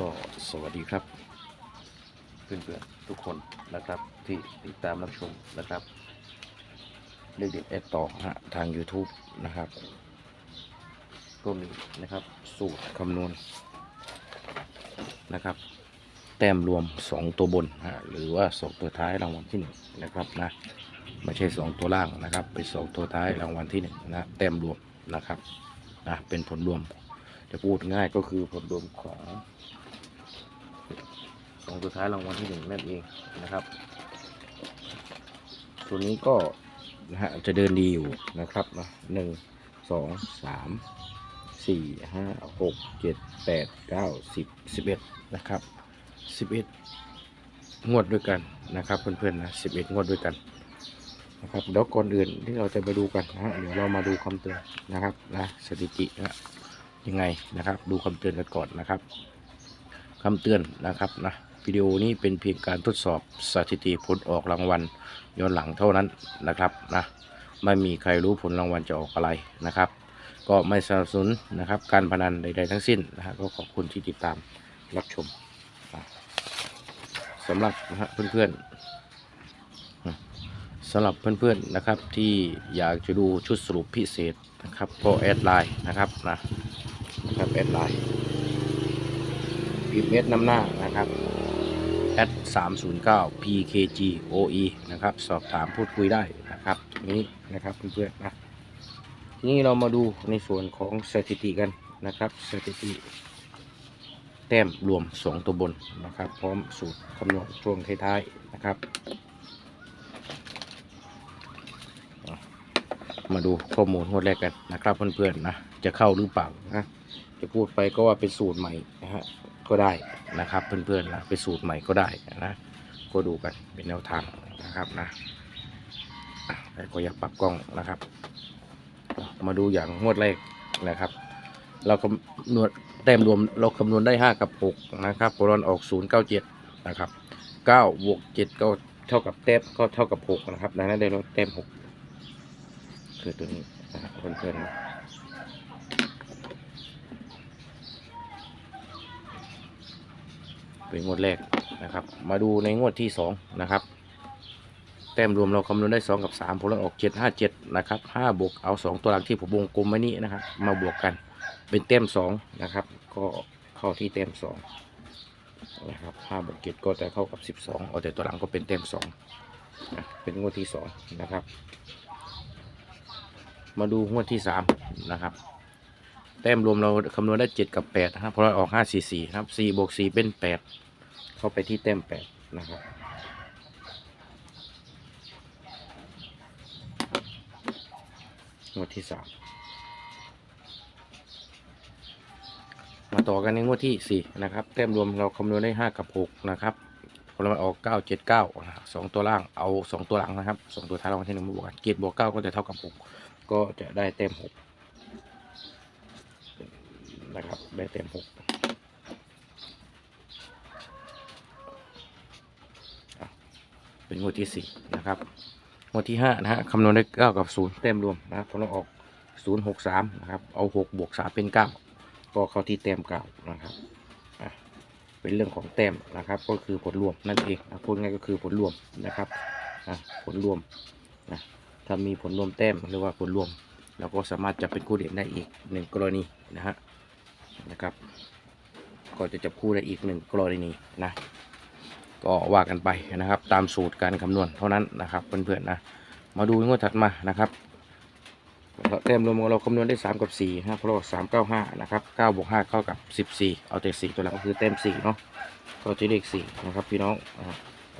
ก็สวัสดีครับ เพื่อนๆทุกคนนะครับที่ติดตามรับชมนะครับเด็กแอดต่อฮะทาง YouTube นะครับ ก็มีนะครับสูตรคำนวณนะครับ แต้มรวม 2 ตัวบนฮะหรือว่า 2 ตัวท้ายรางวัลที่1นะครับนะไม่ใช่ 2 ตัวล่างนะครับ เป็น 2 ตัวท้ายรางวัลที่1นะแต้มรวมนะครับนะเป็นผลรวมจะพูดง่ายก็คือผลรวมของ สองตัวท้ายรางวัลที่หนึ่งนั่นเองนะครับ ตัวนี้ก็นะฮะจะเดินดีอยู่นะครับนะหนึ่งสองสามสี่ห้าหกเจ็ดแปดเก้าสิบสิบเอ็ดนะครับสิบเอ็ดงวดด้วยกันนะครับเพื่อนๆนะสิบเอ็ดงวดด้วยกันนะครับเดี๋ยวก่อนอื่นที่เราจะไปดูกันนะฮะเดี๋ยวเรามาดูคำเตือนนะครับนะสถิตินะยังไงนะครับ ดูคำเตือนกันก่อนนะครับคำเตือนนะครับนะ วิดีโอนี้เป็นเพียงการทดสอบสถิติผลออกรางวัลย้อนหลังเท่านั้นนะครับนะไม่มีใครรู้ผลรางวัลจะออกอะไรนะครับ ก็ไม่สนับสนุนนะครับการพนันใดๆทั้งสิ้นนะฮะก็ขอบคุณที่ติดตามรับชมนะสำหรับนะฮะเพื่อนๆสำหรับเพื่อนๆนะครับที่อยากจะดูชุดสรุปพิเศษนะครับก็แอดไลน์นะครับนะนะครับแอดไลน์พิมพ์เอสน้ำหน้านะครับ แอด309 pkgoe นะครับ สอบถามพูดคุยได้นะครับนี้นะครับเพื่อนๆนะทีนี้เรามาดูในส่วนของสถิติกันนะครับสถิติ แต้มรวม 2 ตัวบนนะครับ พร้อมสูตรคำนวณช่วงท้ายๆนะครับ มาดูข้อมูลงวดแรกกันนะครับเพื่อนๆนะจะเข้าหรือเปล่านะจะพูดไปก็ว่าเป็นสูตรใหม่นะฮะก็ได้ นะครับ เพื่อนๆนะเป็นสูตรใหม่ก็ได้นะก็ดูกันเป็นแนวทางนะครับนะอะแต่ก็อยากปรับกล้องนะครับ มาดูอย่างงวดแรกนะครับ เราคำนวณแต้มรวมเราคำนวณได้ 5 กับ 6 นะครับผลออก 0 9 7 นะครับ9บวก7ก็เท่ากับแต้มก็เท่ากับ 6 นะครับดังนั้นได้ลดแต้ม6คือตัวนี้นะครับเพื่อนๆนะ เป็นงวดแรกนะครับ มาดูในงวดที่สองนะครับ แต้มรวมเราคำนวณได้สองกับสามผลออกเจ็ดห้าเจ็ดนะครับห้าบวกเอาสองตัวหลังที่ผมวงกลมไว้นี้นะครับ มาบวกกันเป็นแต้มสองนะครับ ก็เข้าที่แต้มสองนะครับห้าบวกเจ็ดก็จะเข้ากับสิบสองเอาแต่ตัวหลังก็เป็นแต้มสองนะเป็นงวดที่สองนะครับ มาดูงวดที่สามนะครับ แต้มรวมเราคำนวณได้เจ็ดกับแปดนะครับเพราะเราออกห้าสี่สี่ครับสี่บวกสี่เป็นแปดเข้าไปที่แต้มแปดนะครับงวดที่สามมาต่อกันในงวดที่สี่นะครับ แต้มรวมเราคำนวณได้ห้ากับหกนะครับพอเราออกเก้าเจ็ดเก้าสองตัวล่างเอาสองตัวหลังนะครับสองตัวท้ายรางวัลที่หนึ่งมาบวกกันเกตบวกเก้าก็จะเท่ากับหกก็จะได้เต็มหก นะครับ ได้เต็มหกเป็นงวดที่สี่นะครับงวดที่ห้านะฮะคำนวณได้เก้ากับศูนย์เต็มรวมนะครับพอเราออกศูนย์หกสามนะครับ เอาหกบวกสามเป็นเก้าก็เข้าที่เต็มเก้านะครับเป็นเรื่องของแต้มนะครับ ก็คือผลรวมนั่นเองนะพูดง่ายก็คือผลรวมนะครับผลรวมนะถ้ามีผลรวมแต้มหรือว่าผลรวมเราก็สามารถจับเป็นคู่เด่นได้อีกหนึ่งกรณีนะฮะ นะครับ ก็จะจับคู่ได้อีกหนึ่งกรณีนะ ก็ว่ากันไปนะครับ ตามสูตรการคำนวณเท่านั้นนะครับเพื่อนๆนะ มาดูงวดถัดมานะครับแต้มรวมของเราคำนวณได้ 3 กับ4นะเพราะสามเก้าห้านะครับ9บวก5เท่ากับ14เอาแต่4ตัวหลังก็คือแต้ม4เนาะก็จะเลข4นะครับพี่น้อง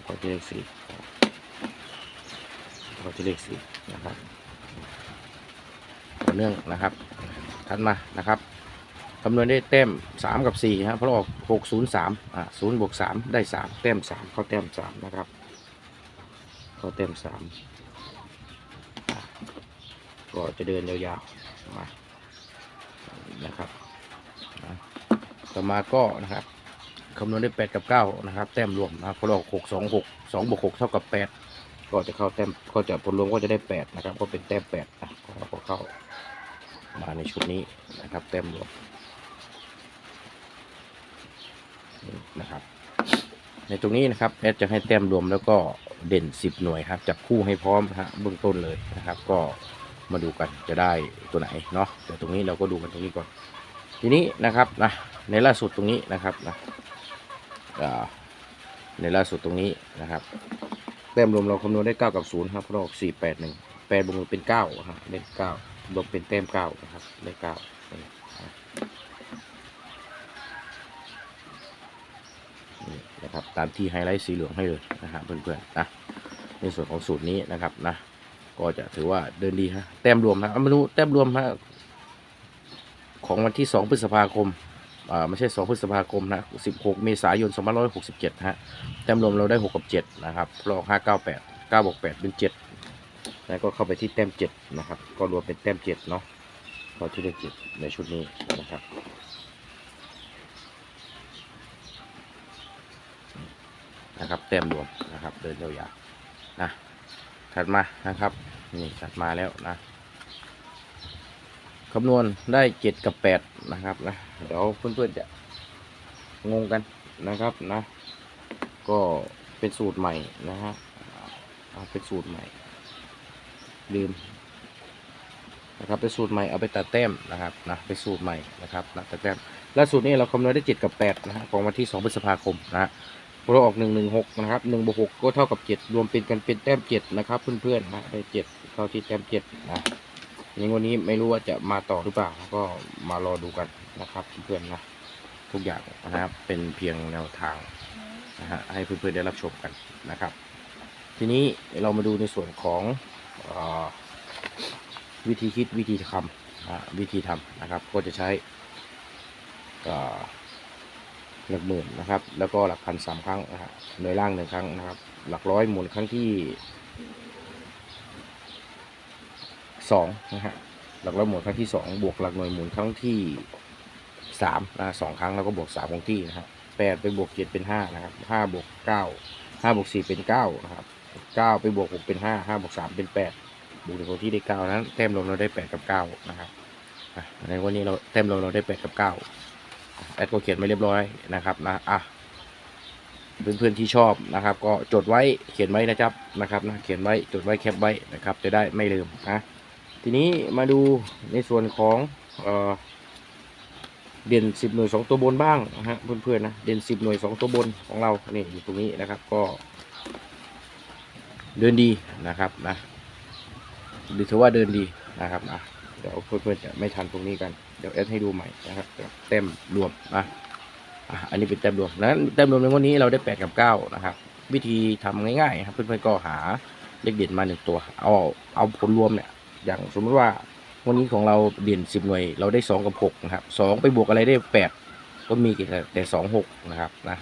ก็จะเลข4เราจะเลขสี่นะครับต่อเนื่องนะครับถัดมานะครับ คำนวณได้แต้มสามกับสี่ครับเพราะออกหกศูนย์สามอ่าศูนย์บวกสามได้สามแต้มสามเข้าแต้มสามนะครับ เข้าแต้มสามก็จะเดินยาวๆมานะครับต่อมาก็นะครับคำนวณได้แปดกับเก้านะครับ แต้มรวมนะครับเพราะออกหกสองหกสองบวกหกเท่ากับแปดก็จะเข้าแต้มก็จะผลรวมก็จะได้แปดนะครับ ก็เป็นแต้มแปดนะก็เข้ามาในชุดนี้นะครับ แต้มรวม นะครับ ในตรงนี้นะครับแอดจะให้แต้มรวมแล้วก็เด่น 10 หน่วยครับจับคู่ให้พร้อมฮะเบื้องต้นเลยนะครับ ก็มาดูกันจะได้ตัวไหนเนาะแต่ตรงนี้เราก็ดูกันตรงนี้ก่อน ทีนี้นะครับนะในล่าสุดตรงนี้นะครับนะในล่าสุดตรงนี้นะครับแต้มรวมเราคำนวณได้ 9 กับ0ครับเพราะเราออก4 8 1 8บวกหนึ่งเป็น9ฮะเลข9รวมเป็นแต้ม9นะครับเลข9 นะครับ ตามที่ไฮไลท์สีเหลืองให้เลยนะฮะเพื่อนๆนะในส่วนของสูตรนี้นะครับนะ ก็จะถือว่าเดินดีฮะแต้มรวมฮะเอามาดูแต้มรวมฮะของวันที่ 2 พฤษภาคมอ่าไม่ใช่ 2 พฤษภาคมนะ16 เมษายน2567ฮะแต้มรวมเราได้ 6 กับ 7 นะครับลอง5 9 8 9บวก8เป็น7แล้วก็เข้าไปที่แต้ม 7 นะครับ ก็รวมเป็นแต้ม 7 เนาะก็ที่เลข7ในชุดนี้นะครับ นะครับแต้มรวมนะครับ เดินยาวๆนะถัดมานะครับนี่ถัดมาแล้วนะคำนวณได้7กับ8นะครับนะเดี๋ยวเพื่อนๆจะงงกันนะครับนะ ก็เป็นสูตรใหม่นะฮะเอาเป็นสูตรใหม่ ลืมนะครับเป็นสูตรใหม่เอาไปตัดแต้มนะครับนะเป็นสูตรใหม่นะครับนะตัดแต้มและสูตรนี้เราคำนวณได้7กับ8นะฮะของวันที่2พฤษภาคมนะฮะ เราออก1 1 6นะครับ1บวก6ก็เท่ากับ7รวมเป็นกันเป็นแต้ม7นะครับเพื่อนๆนะได้7เข้าที่แต้ม7นะยังวันนี้ไม่รู้ว่าจะมาต่อหรือเปล่าก็มารอดูกันนะครับเพื่อนๆนะทุกอย่างนะครับเป็นเพียงแนวทางนะฮะให้เพื่อนๆได้รับชมกันนะครับ ทีนี้เรามาดูในส่วนของอวิธีคิดวิธีทำวิธีทำนะครับ ก็จะใช้ หลักหมื่นนะครับ แล้วก็หลักพันสามครั้งนะฮะหน่วยล่างหนึ่งครั้งนะครับ หลักร้อยหมุนครั้งที่สองนะฮะหลักร้อยหมุนครั้งที่สองบวกหลักหน่วยหมุนครั้งที่สามนะสองครั้งแล้วก็บวกสามคงที่นะครับแปดไปบวกเจ็ดเป็นห้านะครับห้าบวกเก้าห้าบวกสี่เป็นเก้านะครับเก้าไปบวกหกเป็นห้าห้าบวกสามเป็นแปดบวกถึงคนที่ได้เก้านั้นแต้มรวมเราได้แปดกับเก้านะครับในวันนี้เราแต้มรวมเราได้แปดกับเก้า แอดก็เขียนไว้เรียบร้อยนะครับนะอะเพื่อนๆที่ชอบนะครับ ก็จดไว้เขียนไว้นะครับนะครับนะเขียนไว้จดไว้แคปไว้นะครับ จะได้ไม่ลืมนะทีนี้มาดูในส่วนของเออเด่นสิบหน่วยสองตัวบนบ้างนะฮะเพื่อนๆนะเด่นสิบหน่วยสองตัวบนของเรานี่อยู่ตรงนี้นะครับก็ เดินดีนะครับนะดูถือว่าเดินดีนะครับนะเดี๋ยวเพื่อนๆจะไม่ทันตรงนี้กัน เดี๋ยวแอดให้ดูใหม่นะครับเต็มรวมนะอะอันนี้เป็นแต้มรวมนั้นแต้มรวมในวันนี้เราได้แปดกับเก้านะครับ วิธีทำง่ายๆครับเพื่อนๆก็หาเลขเด่นมาหนึ่งตัว เอาเอาผลรวมเนี่ยอย่างสมมติว่าวันนี้ของเราเด่นสิบหน่วย เราได้สองกับหกนะครับสองไปบวกอะไรได้แปดก็มีแต่แต่สองหกนะครับนะ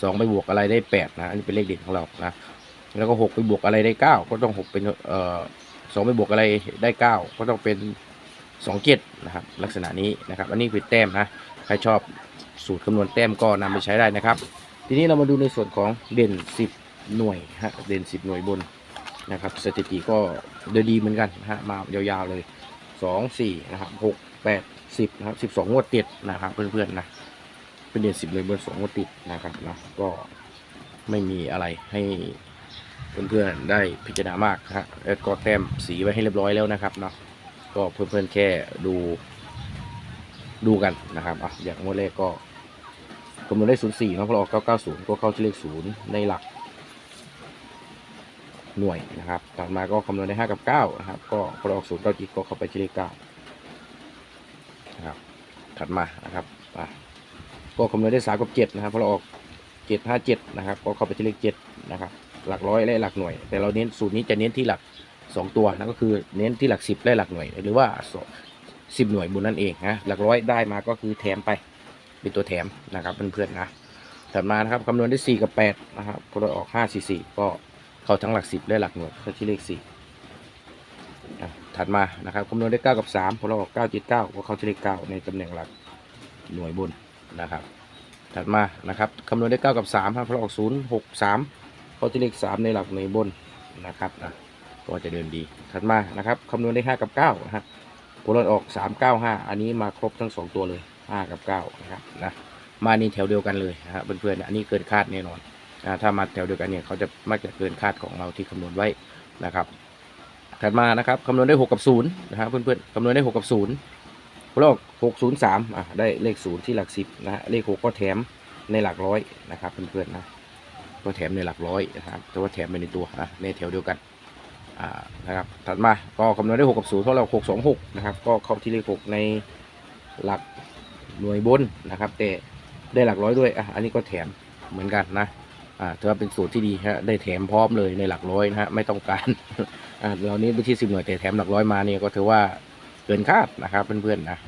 สองไปบวกอะไรได้แปดนะอันนี้เป็นเลขเด่นของเรานะแล้วก็หกไปบวกอะไรได้เก้าก็ต้องหกเป็นเอ่อสองไปบวกอะไรได้เก้าก็ต้องเป็น สองเจ็ดนะครับลักษณะนี้นะครับอันนี้คือแต้มนะใครชอบสูตรคำนวณแต้มก็นำไปใช้ได้นะครับ ทีนี้เรามาดูในส่วนของเด่นสิบหน่วยฮะเด่นสิบหน่วยบนนะครับสถิติก็ดินดีเหมือนกันฮะมายาวๆเลยสองสี่นะครับหกแปดสิบนะครับสิบสองงวดติดนะครับเพื่อนๆนะเป็นเดือนสิบเลยเบอร์สองงวดติดนะครับนะก็ไม่มีอะไรให้เพื่อนๆได้พิจารณามากฮะแล้วก็แต้มสีไว้ให้เรียบร้อยแล้วนะครับเนาะ ก็เพื่อนๆแค่ดูดูกันนะครับอะอย่างงวดแรกก็คำนวณได้ศูนย์สี่เนาะพอออกเก้าเก้าศูนย์ก็เข้าที่เลขศูนย์ในหลัก หน่วยนะครับต่อมาก็คำนวณได้5กับ9นะครับ ก็พอออกศูนย์เก้าจิตก็เข้าไปที่เลข9นะครับถัดมานะครับอะก็คำนวณได้3กับ7นะครับพอเราออก7 5 7นะครับ ก็เข้าไปที่เลข7นะครับ หลักร้อยและหลักหน่วย แต่เราเน้นสูตรนี้จะเน้นที่หลัก 2ตัวนะก็คือเน้นที่หลัก10และหลักหน่วย หรือว่า10หน่วยบนนั่นเองนะหลักร้อยได้มาก็คือแถมไปเป็นตัวแถมนะครับเพื่อนๆนะถัดมานะครับคำนวณได้ 4 กับ 8 นะครับพอเราออก 5 4 4 ก็เข้าทั้งหลักสิบและหลักหน่วยก็ที่เลขสี่อะถัดมานะครับคำนวณได้เก้ากับสามพอเราออกเก้าจิตเก้าก็เข้าที่เลขเก้าในตำแหน่งหลักหน่วยบนนะครับ ถัดมานะครับคำนวณได้เก้ากับสามครับพอเราออกศูนย์หกสามเข้าที่เลขสามในหลักหน่วยบนนะครับนะ ก็จะเดินดีถัดมานะครับคำนวณได้ห้ากับเก้านะฮะพอเราออกสามเก้าห้าอันนี้มาครบทั้งสองตัวเลยห้ากับเก้านะครับนะมานี่แถวเดียวกันเลยนะฮะเพื่อนๆอันนี้เกินคาดแน่นอนอ่าถ้ามาแถวเดียวกันเนี่ยเขาจะมักจะเกินคาดของเราที่คำนวณไว้นะครับถัดมานะครับคำนวณได้หกกับศูนย์นะฮะเพื่อนๆคำนวณได้หกกับศูนย์ลอกหกศูนย์สามอะได้เลขศูนย์ที่หลักสิบนะฮะเลขหกก็แถมในหลักร้อยนะครับเพื่อนๆนะก็แถมในหลักร้อยนะครับแต่ว่าแถมไปในตัวนะในแถวเดียวกัน นะครับถัดมาก็คำนวณได้หกกับศูนย์เท่าเราหกสองหกนะครับก็เข้าที่เลขหกในหลักหน่วยบนนะครับ แต่ได้หลักร้อยด้วยอะอันนี้ก็แถมเหมือนกันนะอ่าถือว่าเป็นสูตรที่ดีฮะได้แถมพร้อมเลยในหลักร้อยนะฮะไม่ต้องการอ่าเรานี้ไปที่สิบหน่วยแต่แถมหลักร้อยมาเนี่ยก็ถือว่าเกินคาดนะครับเพื่อนๆนะ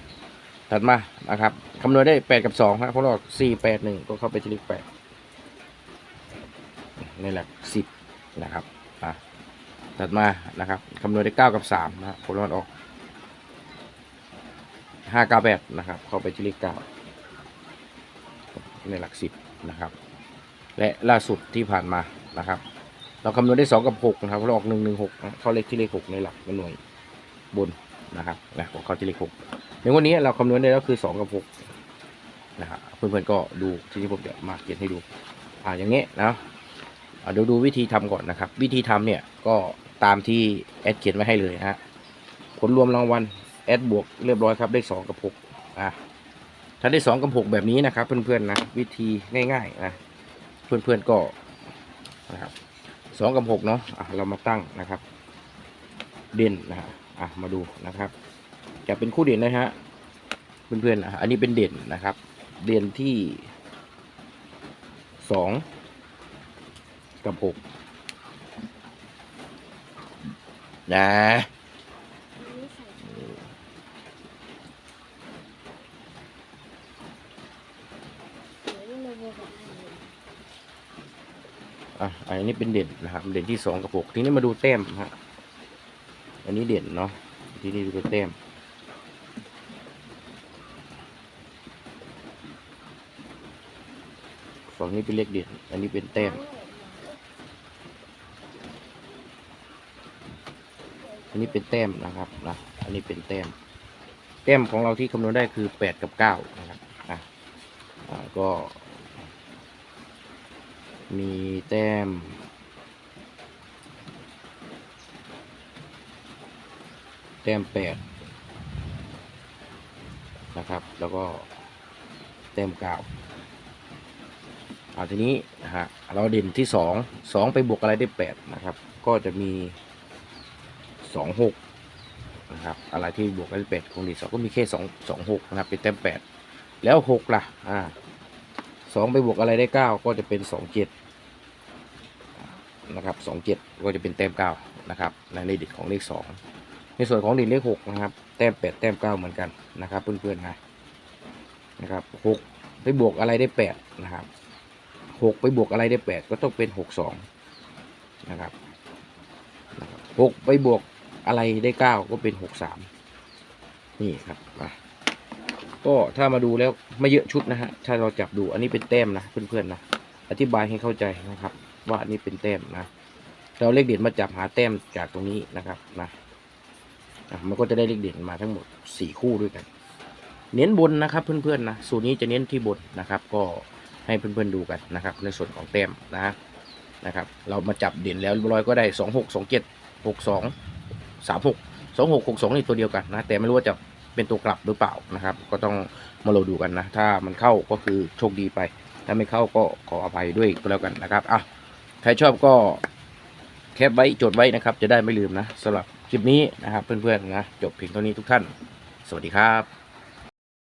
ถัดมานะครับคำนวณได้แปดกับสองครับเพราะเราสี่แปดหนึ่งก็เข้าไปที่เลขแปดในหลักสิบนะครับ ถัดมานะครับคำนวณได้เก้ากับสามนะครับผลลัพธ์ออกห้าเก้าแปดนะครับ เข้าไปที่เลขเก้าในหลักสิบนะครับ และล่าสุดที่ผ่านมานะครับ เราคำนวณได้สองกับหกนะครับเราออกหนึ่งหนึ่งหกเข้าเลขที่เลขหกในหลักหน่วยบนนะครับนะของเข้าที่เลขหกในวันนี้เราคำนวณได้แล้วคือสองกับหกนะครับเพื่อนๆก็ดูที่ที่ผมจะมาเขียนให้ดูอ่าอย่างเงี้ยนะอ่าเดี๋ยวดูวิธีทำก่อนนะครับ วิธีทำเนี่ยก็ ตามที่แอดเขียนไว้ให้เลยนะฮะผลรวมรางวัลแอดบวกเรียบร้อยครับได้สองกับหกอะถ้าได้สองกับหกแบบนี้นะครับ เพื่อนๆนะวิธีง่ายๆนะเพื่อนๆก็นะครับสองกับหกเนาะอะเรามาตั้งนะครับ เด่นนะฮะอะมาดูนะครับ จะเป็นคู่เด่นนะฮะเพื่อนๆอะอันนี้เป็นเด่นนะครับ เด่นที่สองกับหก นะ อะ อันนี้เป็นเด่นนะครับ เด่นที่สองกับหกทีนี้มาดูแต้มฮะ อันนี้เด่นเนาะ ทีนี้ดูแต้มฝั่งนี้เป็นเลขเด่น อันนี้เป็นแต้ม อันนี้เป็นแต้มนะครับนะอันนี้เป็นแต้ม แต้มของเราที่คำนวณได้คือแปดกับเก้านะครับอะอ่าก็ มีแต้ม แต้มแปดนะครับ แล้วก็แต้มเก้าเอาทีนี้นะฮะเราเด่นที่สองสองไปบวกอะไรได้แปดนะครับ ก็จะมี สองหกนะครับอะไรที่บวกกันได้แปดของด่นสองก็มีแค่สองสองหกนะครับเป็นแต้มแปดแล้วหกล่ะอ่าสองไปบวกอะไรได้เก้าก็จะเป็นสองเจ็ดนะครับสองเจ็ดก็จะเป็นแต้มเก้านะครับในเลขเด็ดของเลขสองในส่วนของเด็ดเลขหกนะครับแต้มแปดแต้มเก้าเหมือนกันนะครับเพื่อนๆนะนะครับหกไปบวกอะไรได้แปดนะครับหกไปบวกอะไรได้แปดก็ต้องเป็นหกสองนะครับหกไปบวก อะไรได้เก้าก็เป็นหกสามนี่ครับอะก็ถ้ามาดูแล้วไม่เยอะชุดนะฮะถ้าเราจับดูอันนี้เป็นแต้มนะเพื่อนๆนะอธิบายให้เข้าใจนะครับ ว่าอันนี้เป็นแต้มนะเราเลขเด่นมาจับหาแต้มจากตรงนี้นะครับนะมันก็จะได้เลขเด่นมาทั้งหมดสี่คู่ด้วยกัน เน้นบนนะครับเพื่อนๆนะสูตรนี้จะเน้นที่บนนะครับ ก็ให้เพื่อนๆดูกันนะครับ ในส่วนของแต้มนะนะครับ เรามาจับเด่นแล้วร้อยก็ได้สองหกสองเจ็ดหกสอง สามหกสองหกหกสองนี่ตัวเดียวกันนะ แต่ไม่รู้ว่าจะเป็นตัวกลับหรือเปล่านะครับ ก็ต้องมาเราดูกันนะ ถ้ามันเข้าก็คือโชคดีไป ถ้าไม่เข้าก็ขออภัยด้วยก็แล้วกันนะครับอะใครชอบก็แคปไว้จดไว้นะครับ จะได้ไม่ลืมนะสำหรับคลิปนี้นะครับเพื่อนๆนะจบเพียงเท่านี้ทุกท่าน สวัสดีครับ